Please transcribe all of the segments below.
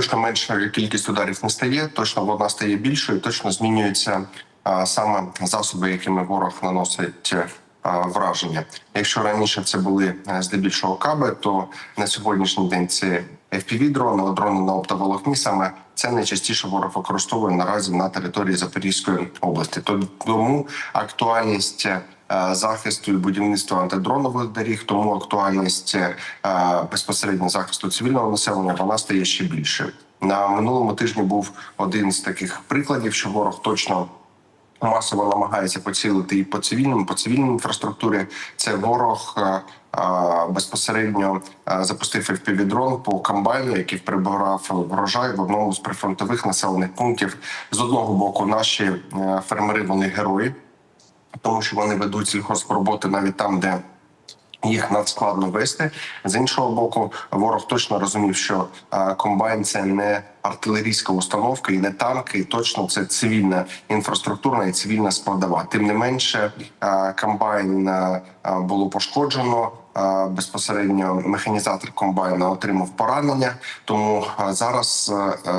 Точно менша кількість ударів не стає, точно вона стає більшою, точно змінюються саме засоби, якими ворог наносить а, враження. Якщо раніше це були е, здебільшого каби, то на сьогоднішній день це fpv дрони дрони на оптоволокні. Саме це найчастіше ворог використовує наразі на території Запорізької області. Тому актуальність е, захисту і будівництва антидронових доріг, тому актуальність е, безпосередньо захисту цивільного населення вона стає ще більшою. На минулому тижні був один з таких прикладів, що ворог точно масово намагається поцілити і по цивільним, по цивільній інфраструктурі. Це ворог е, е, безпосередньо е, запустив FPV-дрон по комбайну, який прибирав врожай в одному з прифронтових населених пунктів. З одного боку, наші фермери вони герої, тому що вони ведуть сільхозроботи навіть там, де їх надскладно вести з іншого боку. Ворог точно розумів, що е, комбайн це не артилерійська установка і не танки. І точно це цивільна інфраструктурна і цивільна складова. Тим не менше, е, комбайн е, було пошкоджено. Е, Безпосередньо механізатор комбайна отримав поранення. Тому е, зараз е,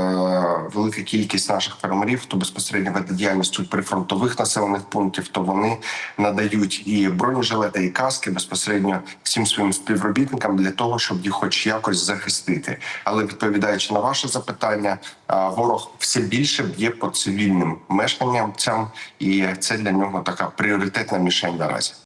велика кількість наших фермерів, хто безпосередньо веде діяльність у прифронтових населених пунктів, то вони надають і бронежилети, і каски безпосередньо всім своїм співробітникам для того, щоб їх, хоч якось захистити. Але відповідаючи на ваше запитання, ворог все більше б'є по цивільним мешканням, і це для нього така пріоритетна мішень наразі.